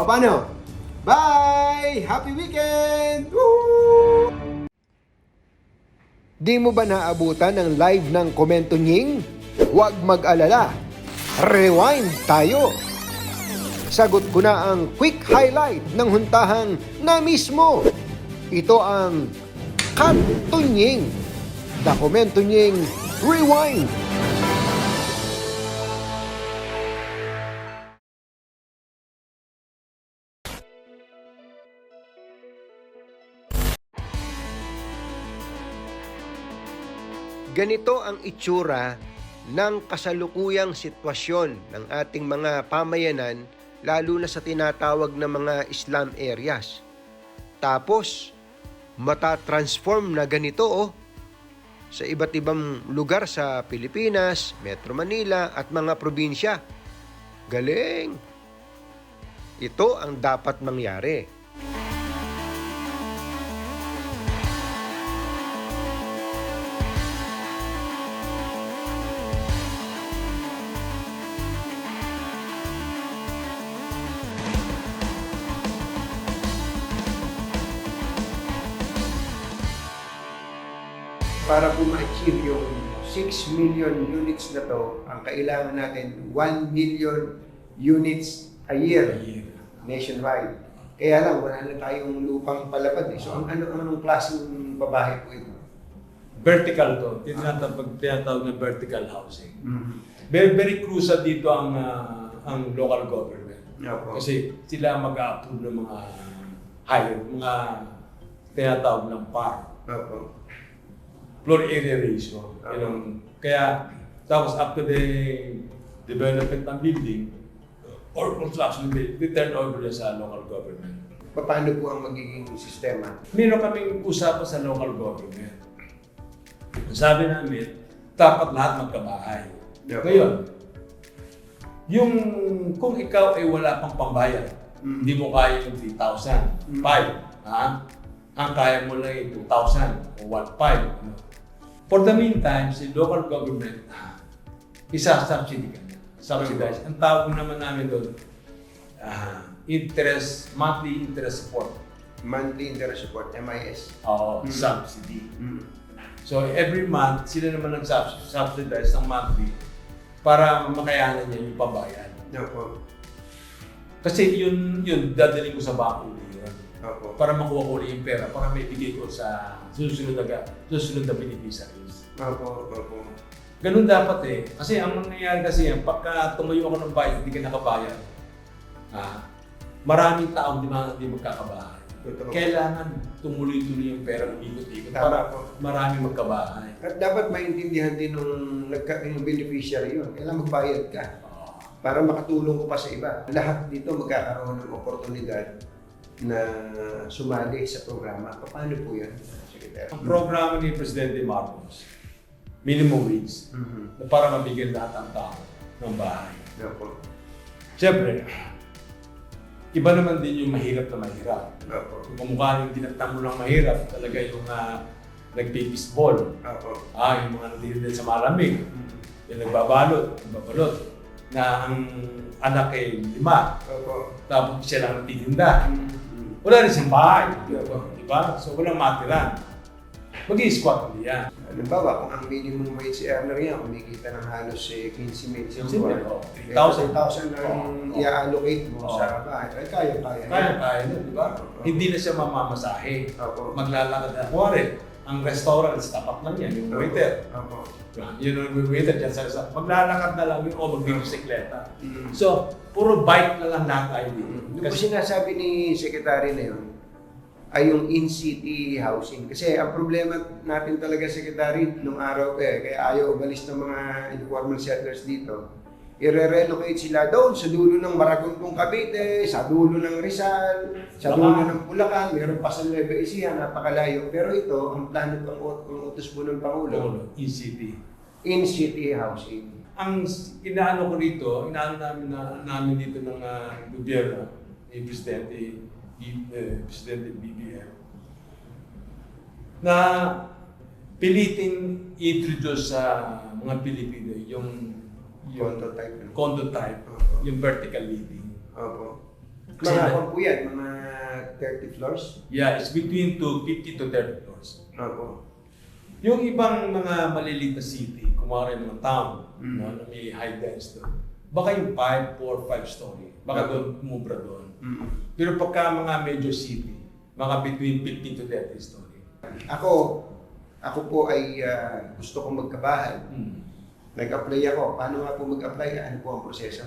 O paano? Bye! Happy weekend! Woo! Di mo ba naabutan ang live ng Komento Nying? Huwag mag-alala. Rewind tayo! Sagot ko na ang quick highlight ng huntahang na mismo. Ito ang Kantunying. The Komento Nying Rewind. Ganito ang itsura ng kasalukuyang sitwasyon ng ating mga pamayanan lalo na sa tinatawag na mga Islam areas. Tapos, mata-transform na ganito oh, sa iba't ibang lugar sa Pilipinas, Metro Manila at mga probinsya. Galing! Ito ang dapat mangyari. Para po ma-achieve yung 6 million units na to, ang kailangan natin 1 million units a year nationwide. Kaya lang, wala na tayong lupang palapad eh. So, ang ano anong klaseng babae po ito? Vertical to. Tinatawag, tinatawag na vertical housing. Very, very crucial dito ang ah, ang local government. Opo. Kasi sila mag-approve ng mga higher, mga tinatawag ng PAR. Opo. Floor area ratio. Tama. Yun ang- kaya, tapos after the development ng building, or construction, they turn over sa local government. Paano po ang magiging sistema? Meron kaming usapan sa local government. Sabi namin, dapat lahat magkabahay. Yeah. Ngayon, yung kung ikaw ay wala pang pambayad, Mm. hindi mo kaya yung 3,000, Mm. 5, ha? Ang kaya mo lang yung 2,000 o 1,500. For the meantime, si local government, isa-subsidy ka na. Subsidize. Ang tawag naman namin doon, ah, interest, monthly interest support. Monthly interest support, MIS. Oo, Mm. subsidy. Mm. So every month, sila naman ang subs- subsidize ng monthly para makayanan niya yung pambayad. Opo. Kasi yun, yun, dadalhin ko sa bangko yun. Opo. Para makuha ko ulit yung pera, para may bigay ko sa susunod na, susunod na beneficiaries. Opo. Opo. Ganun dapat eh. Kasi ang nangyayari kasi yan, pagka tumayo ako ng bayad, hindi ka nakabayad, ah, maraming taong di, ma- di magkakabahay. Totoo. Kailangan tumuloy-tuloy yung pera, umikot-ikot Tama para po. maraming magkabahay. At dapat maintindihan din nung, nagka, yung beneficiary yun. Kailangan magbayad ka para makatulong ko pa sa iba. Lahat dito magkakaroon ng oportunidad na sumali sa programa. Paano po yan, Secretary? Ang programa ni Presidente Marcos, minimum wage, Mhm. na para mabigyan lahat ng tao ng bahay. Opo. Siyempre, iba naman din yung mahirap na mahirap. Opo. Kung kumukha yung tinatang mo ng mahirap, talaga yung uh, nagpipistball, Opo. ah, yung mga nandito sa malamig, yung nagbabalot, nagbabalot, na ang anak ay lima, Opo. tapos siya lang nagtitinda. Mhm. Wala rin siyang bahay, di ba? So walang matiran. Mag-i-squat ulit yan. Halimbawa, kung ang minimum wage earner yan, kumikita ng halos eh, 15 mil sa Simple, buwan. oh. Eh, 3,000. 3,000 ang Oh. i-allocate mo Oh. sa bahay. Ay, kaya, kaya. Kaya, kaya na, di ba? Oo. Hindi na siya mamamasahe. Opo. Maglalakad na. Kuwari, ang restaurant, tapat lang yan, yung waiter. Opo. Yun ang waiter dyan sa restaurant. Maglalakad na lang yun o magbibisikleta. Mm. So, puro bike na lang lahat tayo dito. Yung po sinasabi ni Secretary na yun, ay yung in-city housing. Kasi ang problema natin talaga, Secretary, nung araw eh, kaya ayaw umalis ng mga informal settlers dito, i-relocate sila doon sa dulo ng Maragontong Cavite, sa dulo ng Rizal, sa dulo ng Bulacan, meron pa sa Nueva Ecija, napakalayo. Pero ito, ang plano ang utos po ng Pangulo, in-city. in-city housing. Ang inaano ko rito, inaano namin, na, namin dito ng ah, gobyerno, ni Presidente, eh, Presidente BBM, na pilitin i-introduce sa mga Pilipino yung, yung Condo type. condo type, Opo. yung vertical living. Opo. Kasi Mga na- kwan po yan, mga 30 floors. Yeah, it's between to 50 to 30 floors. Opo. Yung ibang mga maliliit na city, kumari mga town, Mm. no, na may high density, baka yung 5, 4, 5 story. Baka doon, umubra doon. Mm. Pero pagka mga major city, mga between 15 to 30 story. Ako, ako po ay ah, gusto kong magkabahay. Mm. Nag-apply ako. Paano nga po mag-apply? Ano po ang proseso?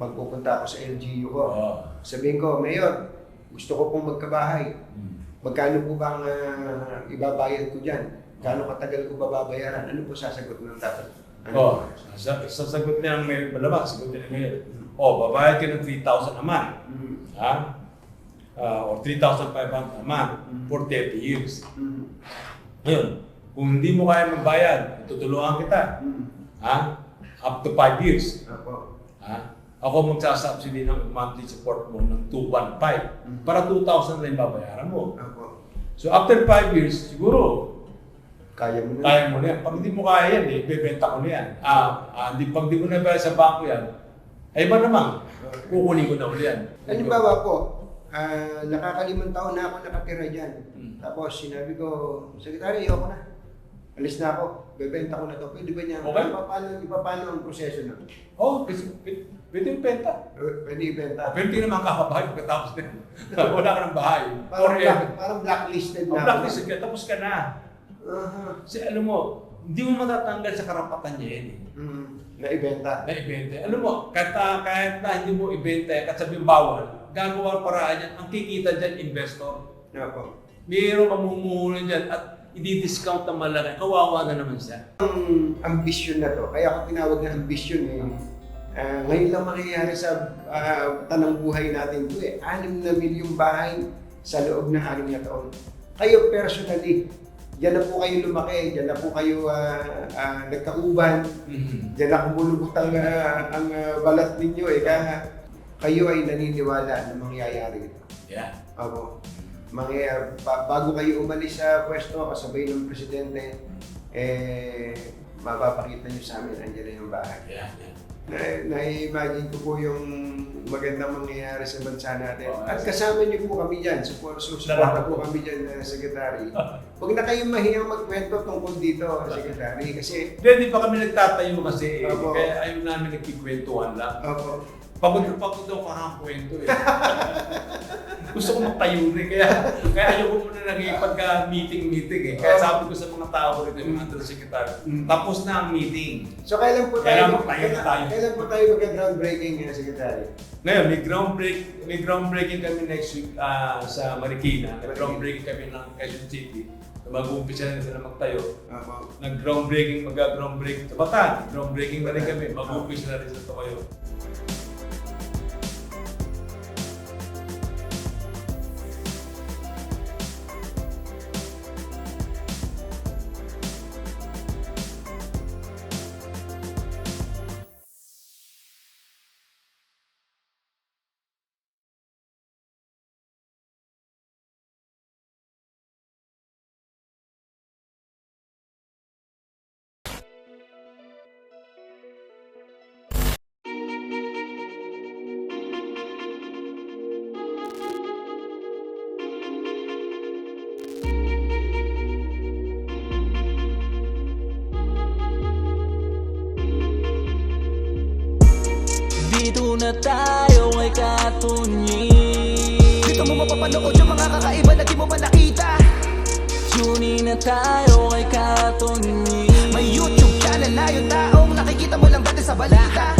Magpupunta ako sa LGU ko. Oo. Sabihin ko, Mayor, gusto ko pong magkabahay. Mm. Magkano po bang ah, ibabayad ko dyan? Gaano katagal ko bababayaran? Ano po sasagot ng dapat? Ano? Oh, sa, sasagot niya ang mayor, malamang, sagot niya ng mayor. Oh, babayad ka ng 3,000 a month. Mm. Ha? Ah, or 3,500 a month for 30 years. Mm. Ngayon, kung hindi mo kaya magbayad, tutulungan kita. Mm. Ha? Up to 5 years. Ha? Ako magsasubsidy ng monthly support mo ng 215 para 2,000 lang yung babayaran mo. So after 5 years, siguro, Kaya mo na. kaya mo na yan. Pag hindi mo kaya yan, eh, bebenta ko na yan. Ah, ah, di, pag di mo na bayad sa bangko yan, ay ba naman, kukunin ko na ulit yan. Halimbawa po, ah, nakakalimang taon na ako nakatira dyan. Mm. Tapos sinabi ko, Sekretary, ayoko na. Alis na ako. Bebenta ko na to. Pwede ba niya? Okay. Paano, paano ang proseso na? Oh, pwede, pwede, pwede yung benta. Pwede ibenta. Pero hindi naman kakabahay pagkatapos din. Wala ka ng bahay. Parang, black, parang blacklisted Oh, na. blacklist ka, tapos ka na. Aha. Kasi alam mo, hindi mo matatanggal sa karapatan niya yan eh. Mm, na ibenta. Na ibenta. Alam mo, kahit, na- kahit na hindi mo ibenta, kahit sabihin bawal, gagawa paraan yan. Ang kikita dyan, investor. Opo. Mayroong mamumuhunan dyan at i-discount ang malaki. Kawawa na naman siya. Ang ambisyon na to, kaya ako tinawag na ambisyon eh. Ah, ngayon lang mangyayari sa ah, tanang buhay natin to eh. Anim na milyong bahay sa loob ng anim na taon. Kayo personally, diyan na po kayo lumaki, diyan na po kayo ah, ah, nagkauban, diyan na kumulubot ang, ah, ang ah, balat ninyo eh. Kaya kayo ay naniniwala na mangyayari ito. Yeah. Opo. Mga, ba- bago kayo umalis sa pwesto, kasabay ng presidente, eh, mapapakita nyo sa amin, andyan na yung bahay. Yeah. yeah. Na, na-imagine ko po yung magandang mangyayari sa bansa natin. Oo. At kasama niyo po kami dyan. Support, support po kami dyan, uh, Secretary. Huwag na kayong mahiyang magkwento tungkol dito, Secretary. Kasi, Hindi, di pa kami nagtatayo kasi eh. Opo. Kaya ayaw namin nagkikwentuhan lang. opo, Pagod na pagod daw kakakwento eh. Gusto ko magtayo rin, kaya, kaya ayaw ko muna nakipagka-meeting-meeting eh. Kaya sabi ko sa mga tao ko rito, yung mga undersecretary, Mm. tapos na ang meeting. so kailan po Kailan tayo, po tayo kailan, tayo? kailan po tayo magka-groundbreaking, uh, Secretary? Ngayon, may groundbreak, may groundbreaking kami next week ah, sa Marikina. Nag-groundbreaking kami ng Quezon City. Mag-uumpisa na sila magtayo. Nag-groundbreaking, mag-groundbreaking sa Batan. Groundbreaking na rin kami. Mag-uumpisa na rin sa Tokayo. Tayo kay Katunyi Dito mo mapapanood yung mga kakaiba na di mo pa nakita. Tune in na tayo kay Katunyi May YouTube channel na yung taong nakikita mo lang dati sa balita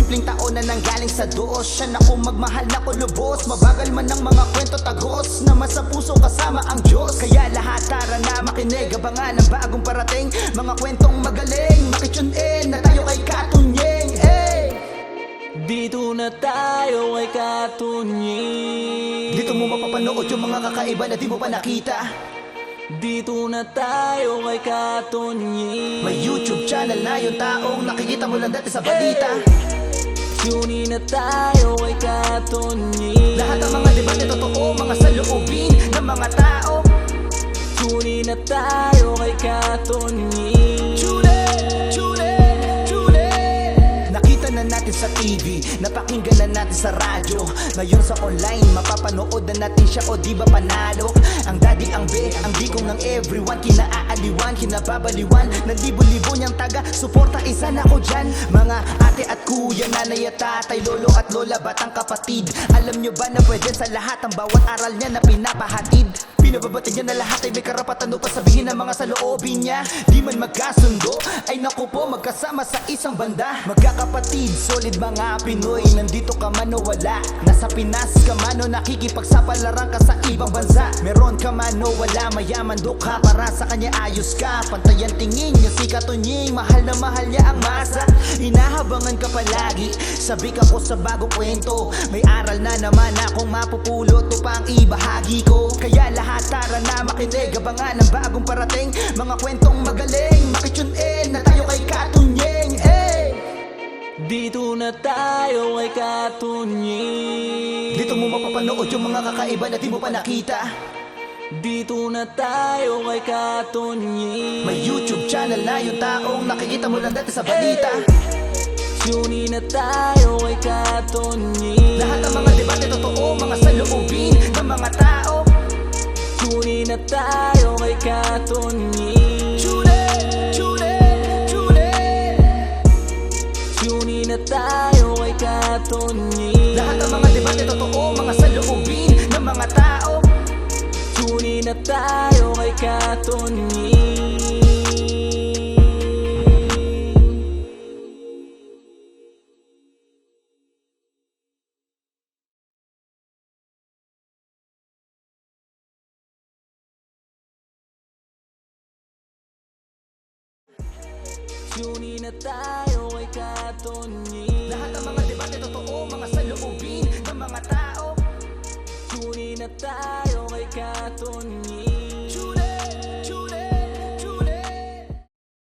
Simpleng tao na nanggaling sa Diyos. Siya na kung magmahal na ko lubos Mabagal man ang mga kwento tagos Naman sa puso kasama ang Diyos. Kaya lahat tara na makinig Abangan ang bagong parating. Mga kwentong magaling Makitune in na tayo kay Katunyeng Hey! Dito na tayo kay Katunyi Dito mo mapapanood yung mga kakaiba na di mo pa nakita. Dito na tayo kay Katonyi May YouTube channel na yung taong nakikita mo lang dati sa balita. Tune in na tayo kay Katonyi Lahat ng mga debate totoo, mga saloobin ng mga tao. Tune in na tayo kay Katonyi Chule, chule, chule Nakita na natin sa TV, napakinggan na natin sa radyo. Ngayon sa online, mapapanood na natin siya o di ba panalo? Ang daddy, ang be, ang bikong ng everyone Kinaaaliwan, kinababaliwan Ng libo-libo niyang taga, suporta isa na ko dyan. Mga ate at kuya, nanay at tatay Lolo at lola, batang kapatid. Alam nyo ba na pwede sa lahat Ang bawat aral niya na pinapahatid? Pinababati niya na lahat ay may karapatan upang sabihin ang mga saloobin niya. Di man magkasundo, ay naku po magkasama sa isang banda. Magkakapatid, solid mga Pinoy Nandito ka man o wala. Nasa Pinas ka man o nakikipagsapalaran ka sa ibang bansa. Meron ka man o wala, mayaman do ka Para sa kanya ayos ka, pantayan tingin niya si Katunying Mahal na mahal niya ang masa. Inahabangan ka palagi Sabi ka ko sa bagong kwento. May aral na naman akong mapupulot O pang ibahagi ko. Kaya lahat tara na makinig. Abangan ang bagong parating Mga kwentong magaling. Makitune in na tayo kay Katunying eh! Dito na tayo kay Katonyi Dito mo mapapanood yung mga kakaiba na di mo pa nakita Dito na tayo kay Katonyi May YouTube channel na yung taong nakikita mo lang dati sa balita. Tune in na tayo kay Katonyi Lahat ng mga debate totoo, mga saloobin ng mga tao. Tune in na tayo kay Katonyi chule, chule Tune in na tayo kay Katonyi Lahat ng mga debate totoo, mga tayo kay Katonyi Tune in na tayo kay Katonyi Lahat ng mga debate totoo, mga saloobin ng mga tao. Tune in na tayo